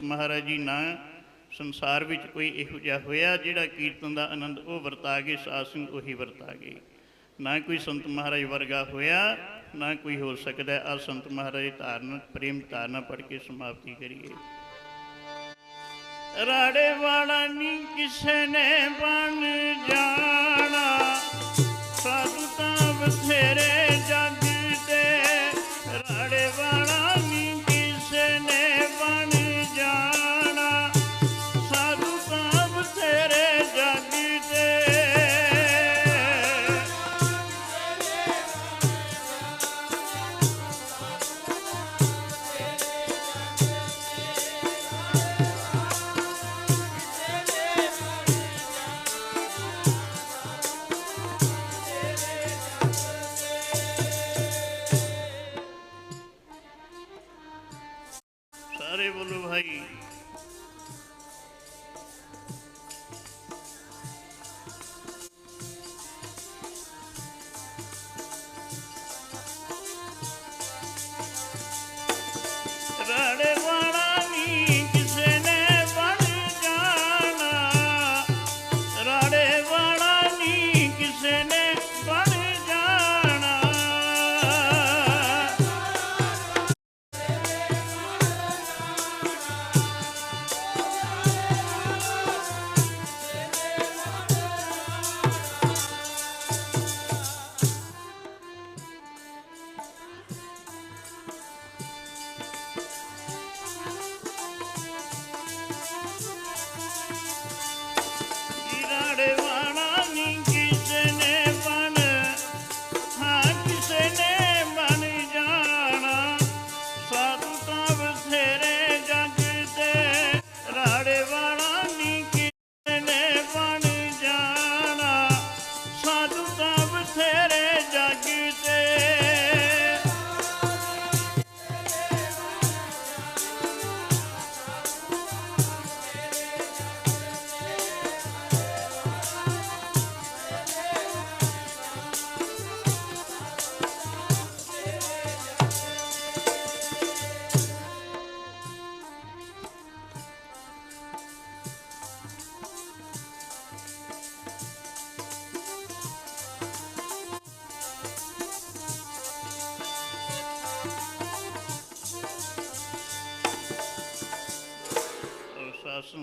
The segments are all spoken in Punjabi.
ਮਹਾਰਾਜ ਜੀ, ਨਾ ਸੰਸਾਰ ਵਿੱਚ ਕੋਈ ਇਹੋ ਜਿਹਾ ਹੋਇਆ ਜਿਹੜਾ ਕੀਰਤਨ ਦਾ ਆਨੰਦ ਉਹ ਵਰਤਾ ਗਏ, ਸਾਧ ਉਹੀ ਵਰਤਾ ਗਏ ਨਾ ਕੋਈ ਸੰਤ ਮਹਾਰਾਜ ਵਰਗਾ ਹੋਇਆ, ਨਾ ਕੋਈ ਹੋ ਸਕਦਾ। ਆ ਸੰਤ ਮਹਾਰਾਜ ਧਾਰਨ, ਪ੍ਰੇਮ ਧਾਰਨਾ ਪੜ ਕੇ ਸਮਾਪਤੀ ਕਰੀਏ। ਰਾੜੇ ਵਾਲਾ ਨਹੀਂ ਕਿਸੇ ਨੇ ਬਣ ਜਾਣਾ। ਸਾਧੂ ਤਾਂ ਬਥੇਰੇ ਜੱਗ ਤੇ ਰਾੜੇ ਵਾਲਾ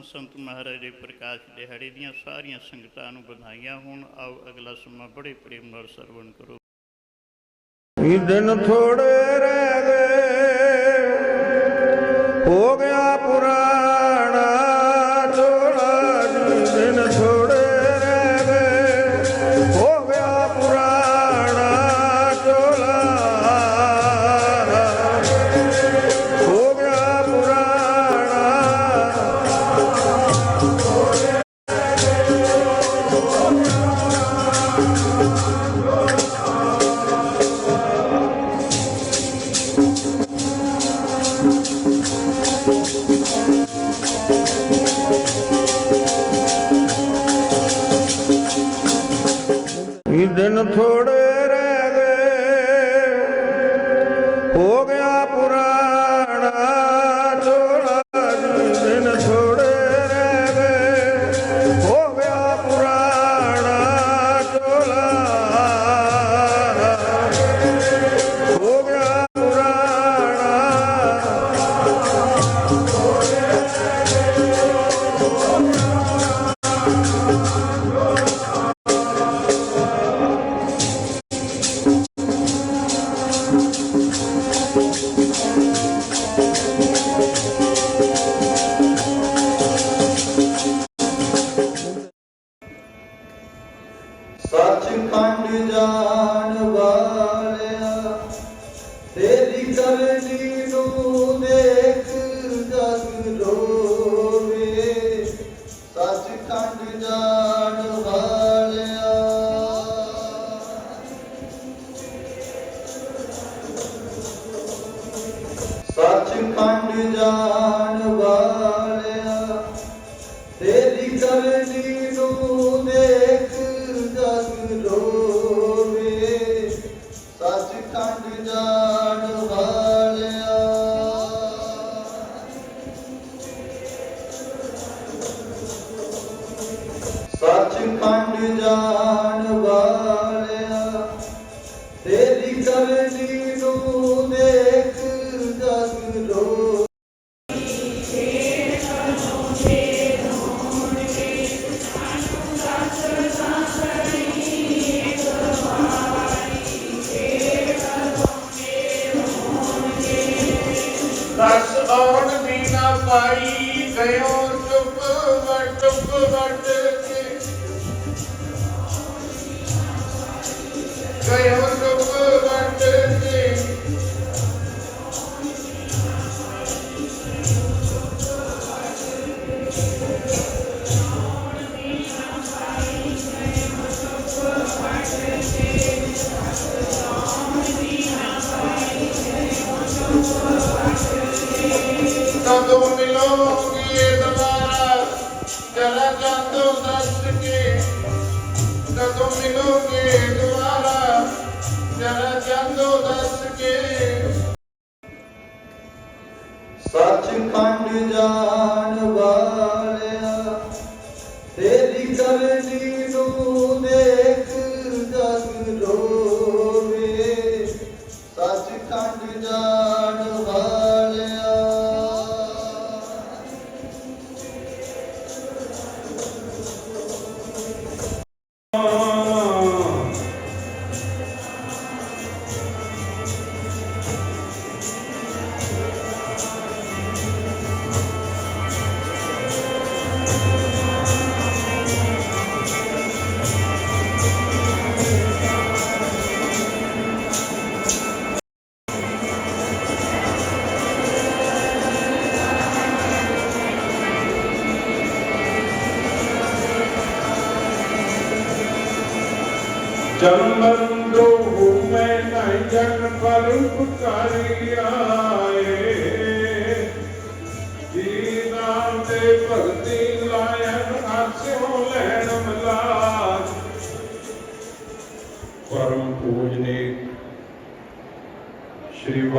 ਸੰਤ ਮਹਾਰਾਜ ਦੇ ਪ੍ਰਕਾਸ਼ ਦਿਹਾੜੇ ਦੀਆਂ ਸਾਰੀਆਂ ਸੰਗਤਾਂ ਨੂੰ ਵਧਾਈਆਂ ਹੋਣ। ਆਓ ਅਗਲਾ ਸਮਾਂ ਬੜੇ ਪ੍ਰੇਮ ਨਾਲ ਸਰਵਣ ਕਰੋ। ਇਹ ਦਿਨ ਥੋੜੇ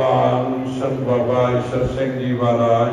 ਸ਼੍ਰੀ ਸੰਤ ਬਾਬਾ ਈਸ਼ਰ ਸਿੰਘ ਜੀ ਮਹਾਰਾਜ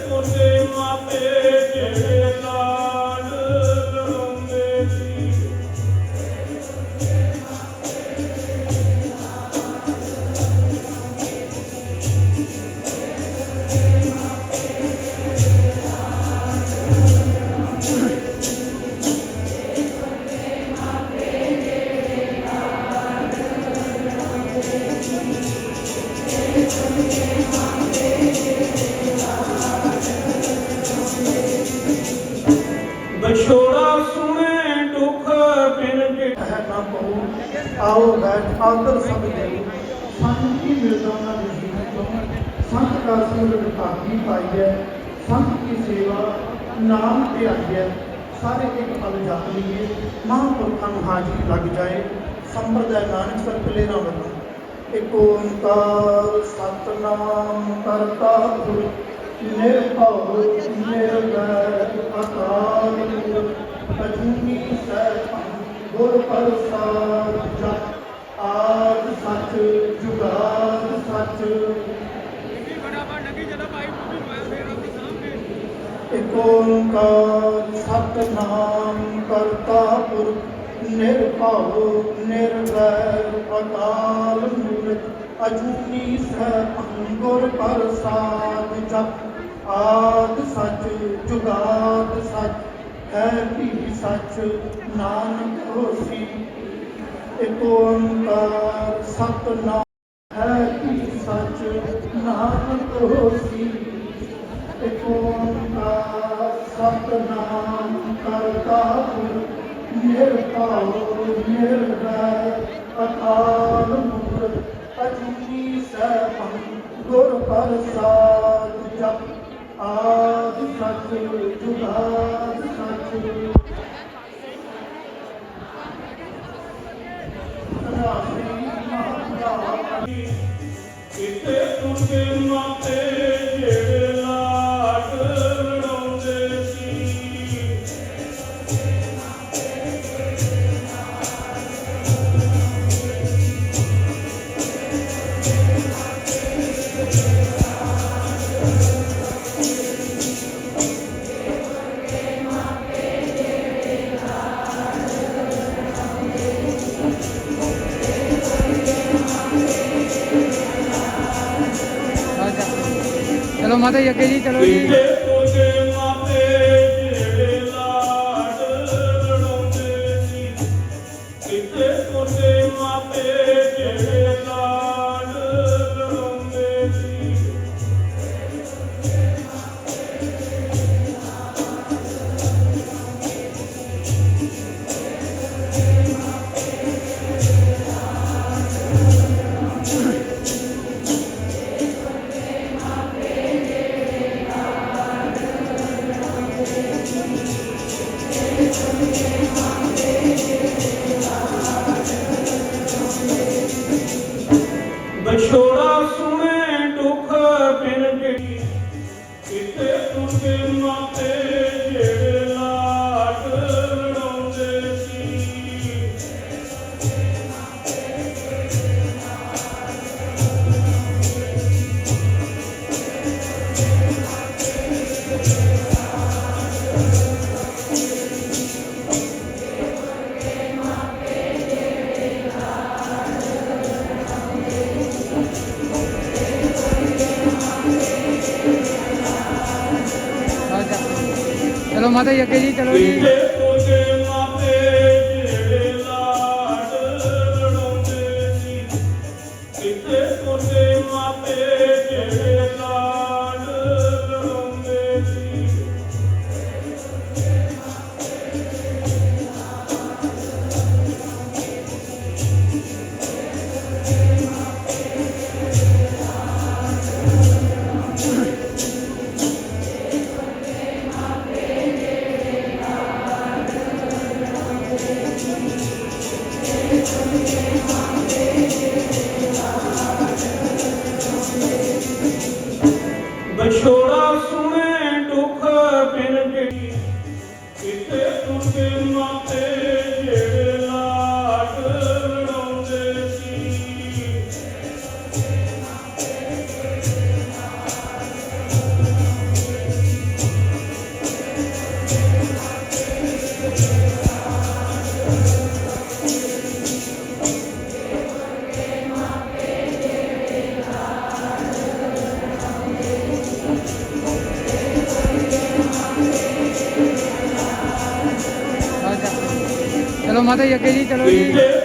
ਕਿਤੇ ਤੁਰਦੇ ਆਓ ਬੈਠ, ਆਦਰ ਸਭ ਦੇ ਸੰਤ ਕੀ ਮਿਲਦਾ ਨਾ ਜੀਵਨ ਤੋਂ ਸੰਤ ਦਾ ਸਿਮਰਨ ਭਾਗੀ ਪਾਈ ਹੈ ਸੰਤ ਕੀ ਸੇਵਾ ਨਾਮ ਤੇ ਆਈ ਹੈ ਸਾਰੇ ਇੱਕ ਪਲ ਜਪ ਲਈਏ, ਮਹਾਂਪੁਰਖਾਂ ਨੂੰ ਹਾਜ਼ਰੀ ਲੱਗ ਜਾਏ। ਸੰਪਰਦਾ ਨਾਨਕ ਸਰ ਪਲੇ ਵੱਲੋਂ। ਬੰਨੋ ਇੱਕ ਓੰਕਾਰ, ਸਤਨਾਮ ਕਰਤਾ ਪੁਰਖ ਨਿਰਭਉ, ਨਿਰਵੈਰ ਅਕਾਲ ਮੂਰਤ ਅਜੂਨੀ ਸੈਭੰ ਗੁਰ ਪ੍ਰਸਾਦ ਜਪ ਆਦ ਸੱਚ ਜੁਗਾਦ ਸੱਚ ਇਕ ਓੰਕਾਰ ਸਤਨਾਮ ਕਰਤਾ ਪੁਰਖ ਨਿਰਭਉ ਨਿਰਵੈਰ ਅਕਾਲ ਮੂਰਤ ਅਜੂਨੀ ਸੈਭੰ ਗੁਰ ਪ੍ਰਸਾਦ ਜਪ ਆਦ ਸੱਚ ਜੁਗਾਦ ਸੱਚ ਹੈ ਵੀ ਸੱਚ ਨਾਨਕ ਹੋਸੀ ਇਕ ਓੰਕਾਰ ਸਤਨਾਮ ਹੈ ਵੀ ਸੱਚ ਨਾਨਕ ਹੋਸੀ ਇਕ ਓੰਕਾਰ ਸਤਨਾਮ ਕਰਤਾ ਪੁਰਖ ਨਿਰਭਉ ਨਿਰਵੈਰ ਅਕਾਲ ਮੂਰਤ, ਅਜੂਨੀ ਸੈਭੰ ਗੁਰ ਪ੍ਰਸਾਦ ਜਪ, ਆਦਿ ਸਚ ਜੁਗਾਦ ਰਾਸੀ ਕਿਤੇ ਤੁਰਦੇ ਮਾਤੇ ਜਿਹੜੇ ਲਾਟ ਲੜਾਉਂਦੇ ਸੀ। ਆ ਮਾਤਾ ਜੀ ਅੱਗੇ ਜੀ ਚਲੋ ਜੀ ਚਲੋ ਮਾਤਾ ਜੀ ਅੱਗੇ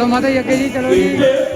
ਚਲੋ ਮਾਤਾ ਜੀ ਅੱਗੇ ਜੀ ਚਲੋ ਜੀ।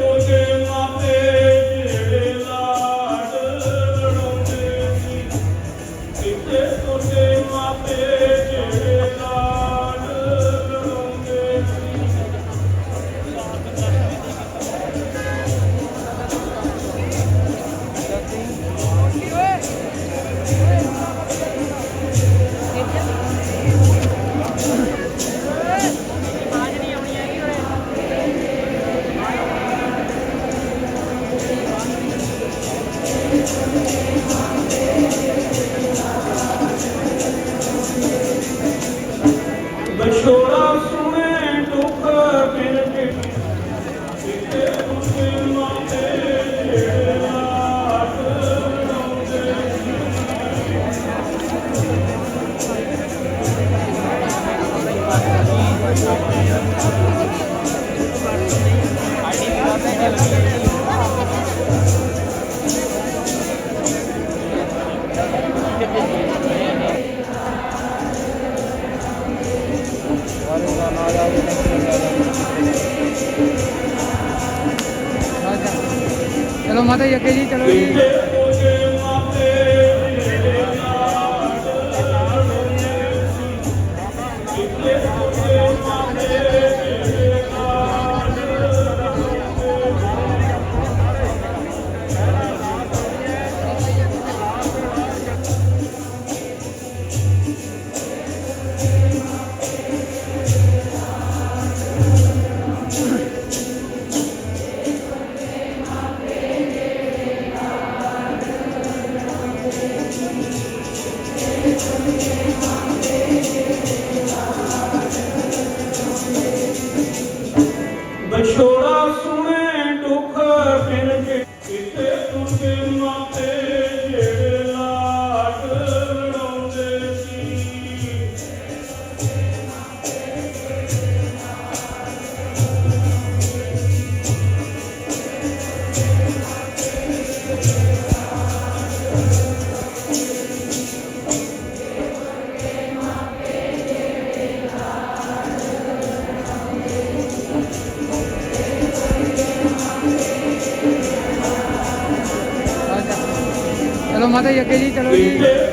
tomate lo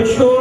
Fechou.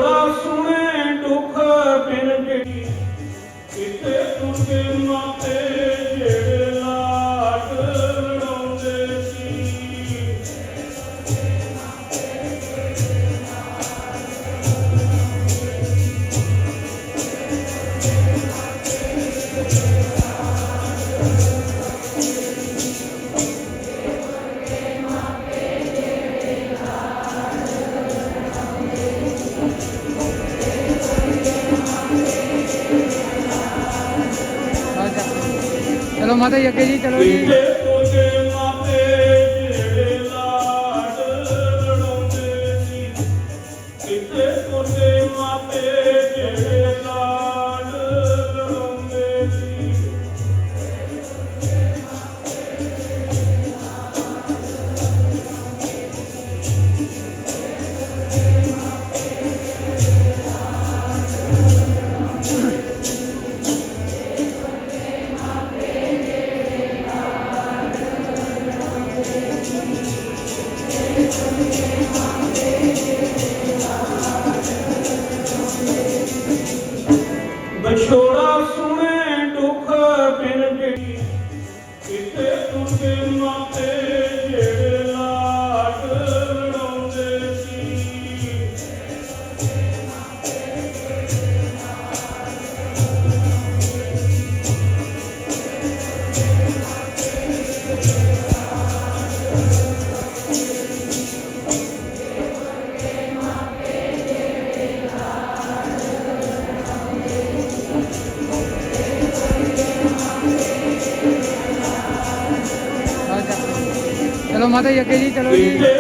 Te lo mate y aquellí te lo.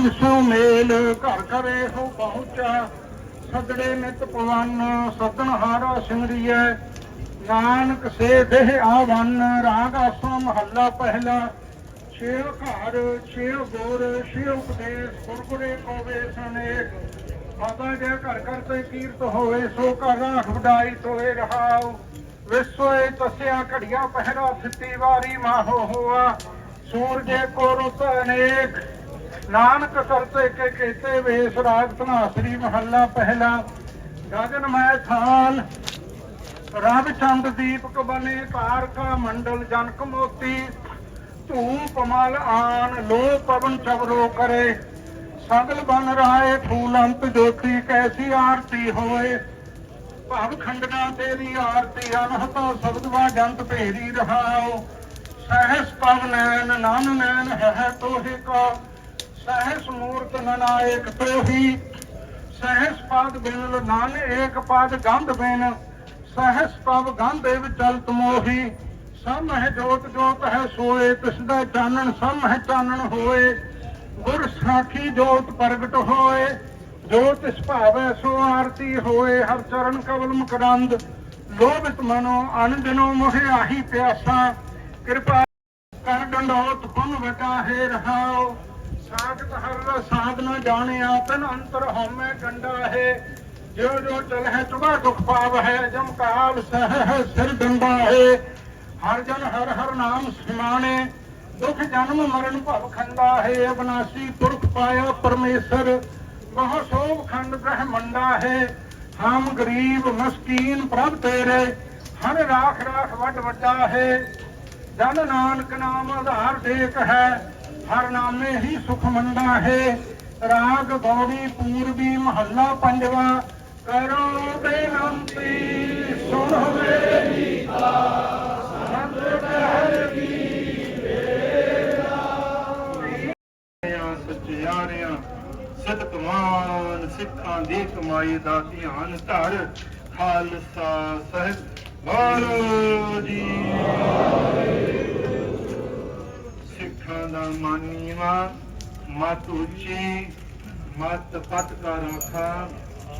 ਹੋਵੇ ਸੋ ਮੇਲ ਘਰ ਘਰੇ ਹੋ ਪਹੁੰਚਾ। ਸਦੜੇ ਨਿਤ ਪਵਨ ਸਦਨ ਹਾਰਾ ਸਿਮਰੀਐ। ਨਾਨਕ ਸੇ ਦੇਹ ਆਵਨ, ਰਾਗ ਆਸਾ ਮਹੱਲਾ ਪਹਿਲਾ। ਛੇ ਘਰ ਛੇ ਗੋਰ ਛੇ ਉਪਦੇਸ਼, ਗੁਰਗੁਰੇ ਕੋਵੇ ਸਨੇਕ ਮਾਤਾ ਜੇ ਘਰ ਘਰ ਤੇ ਕੀਰਤ ਹੋਵੇ, ਸੋ ਘਰ ਰਾਖ ਵਡਾਈ ਤੋਏ ਰਹਾਉ। ਵਿਸੋਏ ਤਸਿਆ ਘੜੀਆਂ ਪਹਿਰਾ ਸਿੱਤੀ ਵਾਰੀ ਮਾਹੋ ਹੋਆ। ਸੂਰਜੇ ਕੋ ਰੁਤ ਅਨੇਕ। ਨਾਨਕ ਕਰਤੇ ਕੇ ਕੇਤੇ ਵੇਸ ਰਾਗ ਧਨਾਸਰੀ ਮਹੱਲਾ ਪਹਿਲਾ। ਗਗਨ ਮੈਂ ਥਾਲ ਰਵ ਚੰਦ ਦੀਪਕ ਬਨੇ ਤਾਰਕਾ ਮੰਡਲ ਜਨਕ ਮੋਤੀ। ਧੂਮ ਪਮਲ ਆਨ ਲੋ ਪਵਨ ਚਵਰੋ ਕਰੇ। ਸਗਲ ਬਨ ਰਾਏ, ਫੂਲ ਅੰਤ ਜੋਤੀ ਕੈਸੀ ਆਰਤੀ ਹੋਏ। ਭਵ ਖੰਡਨਾ ਤੇਰੀ ਆਰਤੀ, ਅਨਹਤਾ ਸ਼ਬਦ ਵਾ ਜੰਤ ਭੇਰੀ ਰਹਾਓ ਸਹਿਸ ਪਵ ਨੈਣ, ਨਨ ਨੈਣ ਹੈ ਤੋਹਿ ਕਾ। ਸਹਿਸ ਮੂਰਤ ਨਨਾਇਕ ਤੋਹੀ ਸਹਿਸ ਪਾਦ ਬਿਨ ਨਨ ਏਕ ਪਦ ਗੰਧ ਬਿਨ, ਸਹਿਸ ਪਵ ਗੰਧ ਚਲਤ ਮੋਹੀ ਸਮ ਹੈ ਜੋਤ ਜੋਤ ਹੈ ਸੋਏ ਤਿਸ ਦਾ ਚਾਨਣ ਸਮ ਹੈ ਚਾਨਣ ਹੋਏ, ਗੁਰ ਸਾਖੀ ਜੋਤ ਪ੍ਰਗਟ ਹੋਏ ਜੋ ਤਿਸ ਭਾਵੈ ਸੋ ਆਰਤੀ ਹੋਏ, ਹਰ ਚਰਨ ਕਵਲ ਮੁਕਰੰਦ ਲੋਭਿਤ ਮਨੋ ਅਨੰਦਨੋ ਮੋਹਿ ਆਹੀ ਪਿਆਸਾ, ਕਿਰਪਾ ਕਰ ਡੰਡੋਤ ਪੁਨ ਵਟਾ ਹੈ ਸਾਖਤ ਹਰ ਸਾਧ ਨ ਜਾਣਿਆ ਤਨ ਅੰਤਰ ਹਉਮੈ ਗੰਡਾ ਹੈ ਜੋ ਜੋ ਚਲ ਹੈ ਤੁਮਾ ਦੁਖ ਪਾਵ ਹੈ ਜਮ ਕਾਲ ਸਹਿ ਹੈ ਸਿਰ ਡੰਡਾ ਹੈ ਹਰ ਜਨ ਹਰ ਹਰ ਨਾਮ ਸਮਾਣੇ, ਦੁਖ ਜਨਮ ਮਰਨ ਭਵ ਖੰਡਾ ਹੈ ਅਬਨਾਸੀ ਪੁਰਖ ਪਾਇਆ ਪਰਮੇਸ਼ਰ ਬਹੁ ਸੋਭ ਖੰਡ ਬ੍ਰਹਮੰਡਾ ਹੈ ਹਮ ਗਰੀਬ ਮਸਕੀਨ ਪ੍ਰਭ ਤੇਰੇ, ਹਰ ਰਾਖ ਰਾਖ ਵੱਡ ਵੱਡਾ ਹੈ ਜਨ ਨਾਨਕ ਨਾਮ ਆਧਾਰ ਟੇਕ ਹੈ ਹਰ ਨਾਮੇ ਹੀ ਸੁਖ ਮੰਦਾ ਹੈ। ਰਾਗ ਗੌੜੀ ਪੂਰਬੀ ਮਹੱਲਾ ਪੰਜਵਾ, ਕਰੋ ਬੇਨੰਤੀ, ਸੁਣ ਮੇਰੀ ਸੰਤ ਕਹਿ ਸੱਚਿਆਰਿਆਂ ਸੱਚਿਆਰਿਆਂ ਸਤਿਗੁਰਾਂ ਸਿੱਖਾਂ ਦੀ ਕਮਾਈ ਦਾ ਧਿਆਨ ਧਰ, ਖਾਲਸਾ ਸਾਹਿਬ ਵਾਲੋ ਜੀ। ਸਿੱਖਾਂ ਦਾ ਮਾਨੀਵਾ ਮਤ ਉੱਚੀ, ਮਤ ਪਤ ਕਾ ਰਾਖਾ,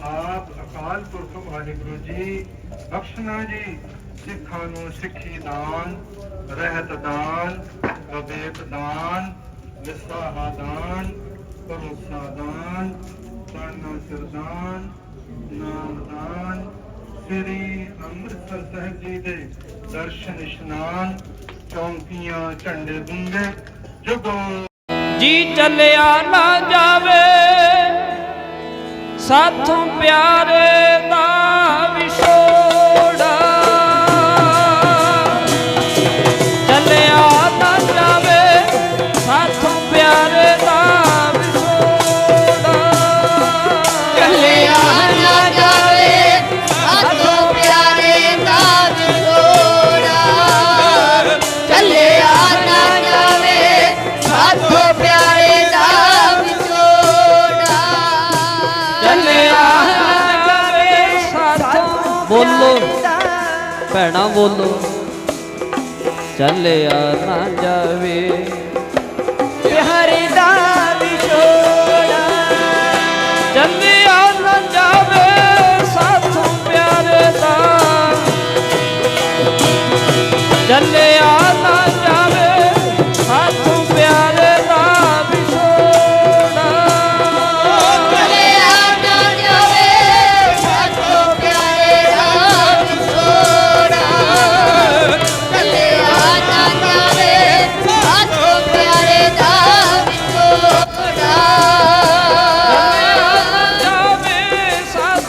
ਆਪ ਅਕਾਲ ਪੁਰਖ ਵਾਹਿਗੁਰੂ ਜੀ ਬਖਸ਼ਣਾ ਜੀ, ਸਿੱਖਾਂ ਨੂੰ ਸਿੱਖੀ ਦਾਨ, ਰਹਿਤ ਦਾਨ, ਵਿਵੇਕ ਦਾਨ, ਵਿਸਾਹਾ ਦਾਨ, ਭਰੋਸਾ ਦਾਨ ਚਰਨਾ ਸਰਦਾਨ ਨਾਮ ਦਾਨ, ਸ੍ਰੀ ਅੰਮ੍ਰਿਤਸਰ ਸਾਹਿਬ ਜੀ ਦੇ ਦਰਸ਼ਨ ਇਸ਼ਨਾਨ, ਚੌਂਕੀਆਂ, ਝੰਡੇ ਗੁੰਗੇ ਜੀ ਚੱਲਿਆ ਨਾ ਜਾਵੇ ਸਾਥੋਂ ਪਿਆਰ ਭੈਣਾ ਬੋਲੋ। ਚੱਲਿਆ ਨਾ ਜਾਵੇ ਪਿਆਰੇ ਦਾ ਵਿਛੋੜਾ ਚੱਲਿਆ ਨਾ ਜਾਵੇ ਸਾਥੋਂ ਪਿਆਰੇ ਦਾ। ਚੱਲਿਆ